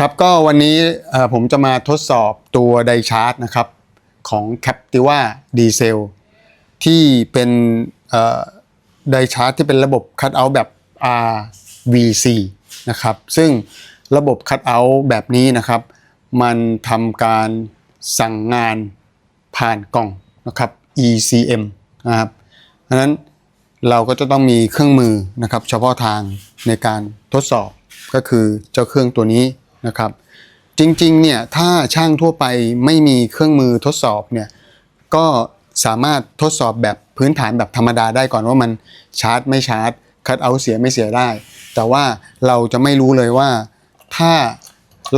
ครับก็วันนี้ผมจะมาทดสอบตัวไดชาร์จนะครับของ Captiva Diesel ที่เป็นไดชาร์จที่เป็นระบบคั t เอาแบบ RVC นะครับซึ่งระบบคั t เอาแบบนี้นะครับ มันทำการสั่งงานผ่านกล่องนะครับ ECM นะครับเพราะนั้นเราก็จะต้องมีเครื่องมือนะครับเฉพาะทางในการทดสอบก็คือเจ้าเครื่องตัวนี้ นะครับ จริงๆเนี่ยถ้าช่างทั่วไปไม่มีเครื่องมือทดสอบเนี่ยก็สามารถทดสอบแบบพื้นฐานแบบธรรมดาได้ก่อนว่ามันชาร์จไม่ชาร์จคัดเอาเสียไม่เสียได้ แต่ว่าเราจะไม่รู้เลยว่าถ้า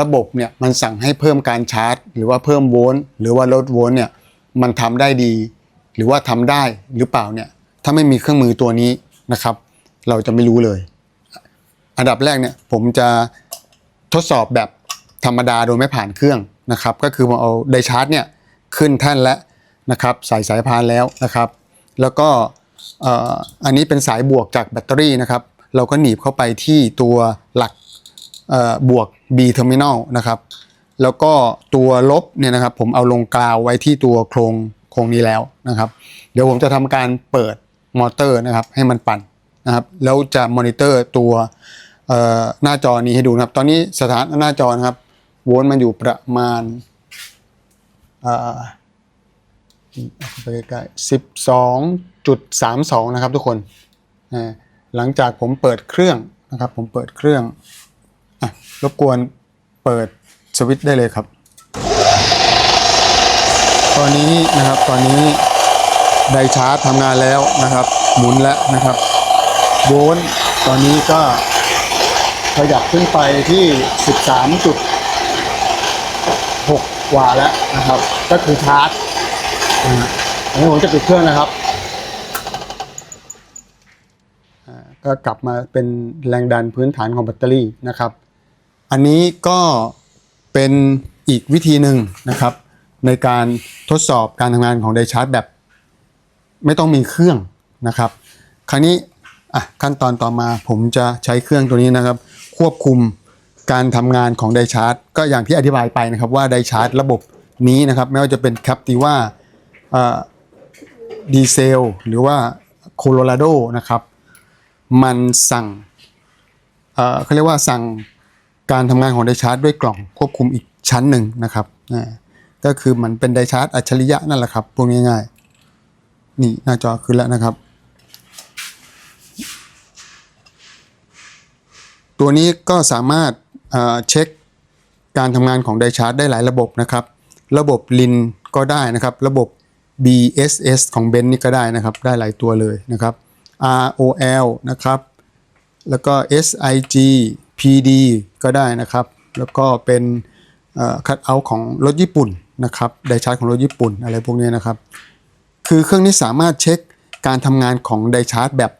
ระบบเนี่ยมันสั่งให้เพิ่มการชาร์จ หรือว่าเพิ่มโวลต์หรือว่าลดโวลต์เนี่ยมันทำได้ดี หรือว่าทำได้หรือเปล่าเนี่ยถ้าไม่มีเครื่องมือตัวนี้นะครับ เราจะไม่รู้เลย อันดับแรกเนี่ยผมจะ ทดสอบแบบธรรมดาโดยไม่ผ่านเครื่องนะครับ ก็คือผมเอาไดชาร์จเนี่ยขึ้นแท่นแล้วนะครับใส่สายพานแล้วนะครับ แล้วก็อันนี้เป็นสายบวกจากแบตเตอรี่นะครับ เราก็หนีบเข้าไปที่ตัวหลักบวก B terminal นะครับ แล้วก็ตัวลบเนี่ยนะครับ ผมเอาลงกาวไว้ที่ตัวโครงโครงนี้แล้วนะครับ เดี๋ยวผมจะทำการเปิดมอเตอร์นะครับ ให้มันปั่นนะครับ แล้วจะมอนิเตอร์ตัว หน้าจอนี้ให้ดูนะครับ ตอนนี้สถานหน้าจอนะครับ โวลต์มันอยู่ประมาณไปใกล้ๆสิบสองจุดสามสองนะครับทุกคน หลังจากผมเปิดเครื่องนะครับ ผมเปิดเครื่องอรบกวนเปิดสวิตช์ได้เลยครับ ตอนนี้นะครับตอนนี้ไดชาร์จทำงานแล้วนะครับ หมุนแล้วนะครับ โวลต์ตอนนี้ก็ ขยับขึ้นไปที่ 13.6 กว่าแล้วนะครับ ก็คือชาร์จนะฮะอันนี้ผมจะปิดเครื่องนะครับอ่าก็กลับมาเป็นแรงดันพื้นฐานของแบตเตอรี่นะครับ อันนี้ก็เป็นอีกวิธีหนึ่งนะครับ ในการทดสอบการทำงานของไดชาร์จแบบ ไม่ต้องมีเครื่องนะครับ คราวนี้อะขั้นตอนต่อมาผมจะใช้เครื่องตัวนี้นะครับ ควบคุมการทำงานของไดชาร์จก็อย่างที่อธิบายไปนะครับว่าไดชาร์จระบบนี้นะครับ ไม่ว่าจะเป็น Captiva ดีเซลหรือว่าโคโลราโดนะครับ มันสั่งเขาเรียกว่าสั่งการทำงานของไดชาร์จด้วยกล่องควบคุมอีกชั้นหนึ่งนะครับก็คือมันเป็นไดชาร์จอัจฉริยะนั่นแหละครับพูดง่ายๆนี่หน้าจอขึ้นแล้วนะครับ ตัวนี้ก็สามารถเช็คการทำงานของไดชาร์จได้หลายระบบนะครับ ระบบลินก็ได้นะครับ ระบบ BSS ของเบนนี่ก็ได้นะครับ ได้หลายตัวเลยนะครับ ROL นะครับ แล้วก็ SIG PD ก็ได้นะครับ แล้วก็เป็นคัดเอาของรถญี่ปุ่นนะครับไดชาร์จของรถญี่ปุ่นอะไรพวกนี้นะครับ คือเครื่องนี้สามารถเช็คการทำงานของไดชาร์จแบบ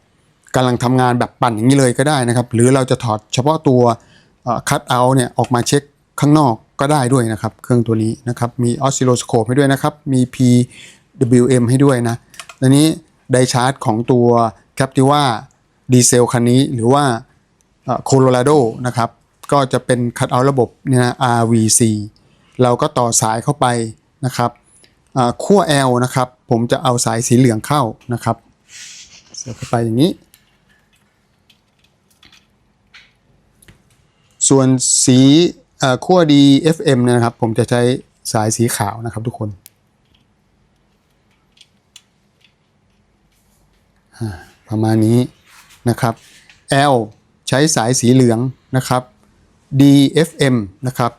กำลังทำงานแบบปั่นอย่างนี้เลยก็ได้นะครับ หรือเราจะถอดเฉพาะตัวคัดเอาเนี่ยออกมาเช็คข้างนอกก็ได้ด้วยนะครับ เครื่องตัวนี้นะครับมีออสซิโลสโคปให้ด้วยนะครับ มี PWM ให้ด้วยนะอันนี้ไดชาร์จของตัว Captiva ดีเซลคันนี้หรือว่าโคโลราโดนะครับ ก็จะเป็นคัดเอาระบบเนี่ยนะ RVC เราก็ต่อสายเข้าไปนะครับขั้ว L นะครับ ผมจะเอาสายสีเหลืองเข้านะครับเสียบเข้าไปอย่างนี้ ส่วนสีขั้ว D FM เนยนะครับ ผมจะใช้สายสีขาวนะครับทุกคนประมาณนี้นะครับ L ใช้สายสีเหลืองนะครับ DFM นะครับ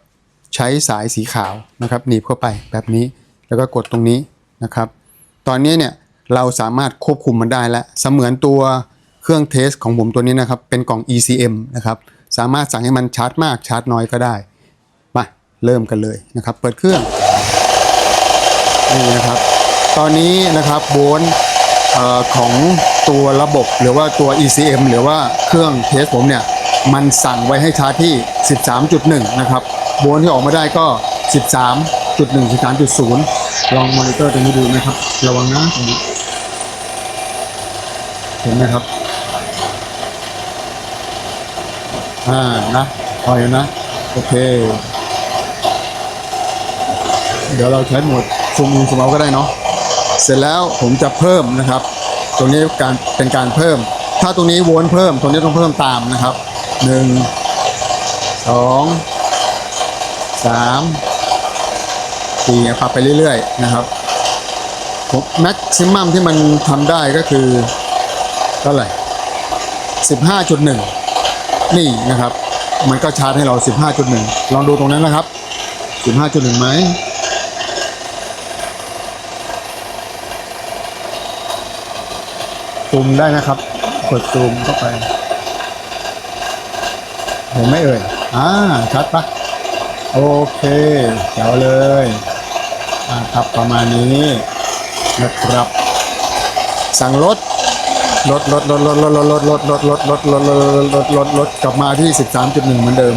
ใช้สายสีขาวนะครับหนีบเข้าไปแบบนี้แล้วก็กดตรงนี้นะครับ ตอนนี้เนี่ยเราสามารถควบคุมมันได้แล้วเสมือนตัวเครื่องเทสของผมตัวนี้นะครับ เป็นกล่อง ECM นะครับ สามารถสั่งให้มันชาร์จมากชาร์จน้อยก็ได้ มาเริ่มกันเลยนะครับ เปิดเครื่องนี่นะครับ ตอนนี้นะครับโวลต์ของตัวระบบหรือว่าตัว ECM หรือว่าเครื่องเทสผมเนี่ย มันสั่งไว้ให้ชาร์จที่ 13.1 นะครับโวลต์ที่ออกมาได้ก็ 13.1 13.0 ลองมอนิเตอร์ตรงนี้ดูนะครับ ระวังนะตรงนี้เห็นไหมครับ อ่านะพออยู่นะ โอเค เดี๋ยวเราใช้หมดซูมอินซูมเอาก็ได้เนาะเสร็จแล้วผมจะเพิ่มนะครับ ตรงนี้การเป็นการเพิ่ม ถ้าตรงนี้วนเพิ่มตรงนี้ต้องเพิ่มตามนะครับหนึ่งสองสามสี่ปรับไปเรื่อยๆนะครับผมแม็กซิมัมที่มันทำได้ก็คือเท่าไหร่สิบห้าจุดหนึ่ง นี่นะครับ มันก็ชาร์จให้เรา 15.1 ลองดูตรงนั้นนะครับ 15.1 ไหมซูมได้นะครับ กดซูมเข้าไป เห็นไหมเอ่ย อ่า ชัดปะโอเคแจ๋วเลยอ่าครับประมาณนี้นะครับ สั่งรถ ลดลดลดลดลดลดลดลดลดลดลดลดลดลดลดกลับมาที่13.1เหมือนเดิม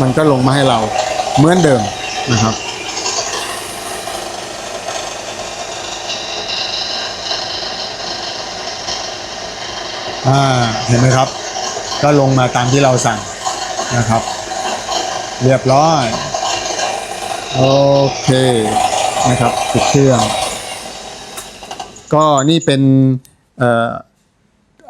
มันก็ลงมาให้เราเหมือนเดิมนะครับอ่าเห็นไหมครับ ก็ลงมาตามที่เราสั่งนะครับ เรียบร้อยโอเคนะครับปิดเครื่องก็นี่เป็น เอ่อ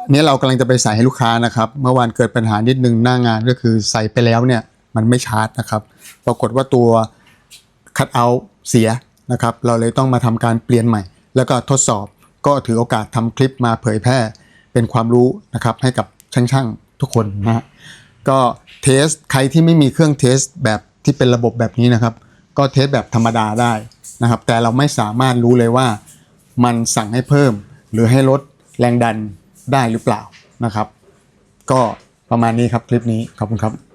อันนี้เรากำลังจะไปใส่ให้ลูกค้านะครับ เมื่อวานเกิดปัญหานิดนึงหน้างานก็คือใส่ไปแล้วเนี่ยมันไม่ชาร์จนะครับ ปรากฏว่าตัวคัดเอาเสียนะครับ เราเลยต้องมาทำการเปลี่ยนใหม่ แล้วก็ทดสอบก็ถือโอกาสทำคลิปมาเผยแพร่เป็นความรู้นะครับให้กับช่างๆทุกคนนะฮะก็เทสใครที่ไม่มีเครื่องเทสแบบที่เป็นระบบแบบนี้นะครับ ก็เทสแบบธรรมดาได้นะครับ แต่เราไม่สามารถรู้เลยว่ามันสั่งให้เพิ่มหรือให้ลด แรงดันได้หรือเปล่านะครับ ก็ประมาณนี้ครับคลิปนี้ขอบคุณครับ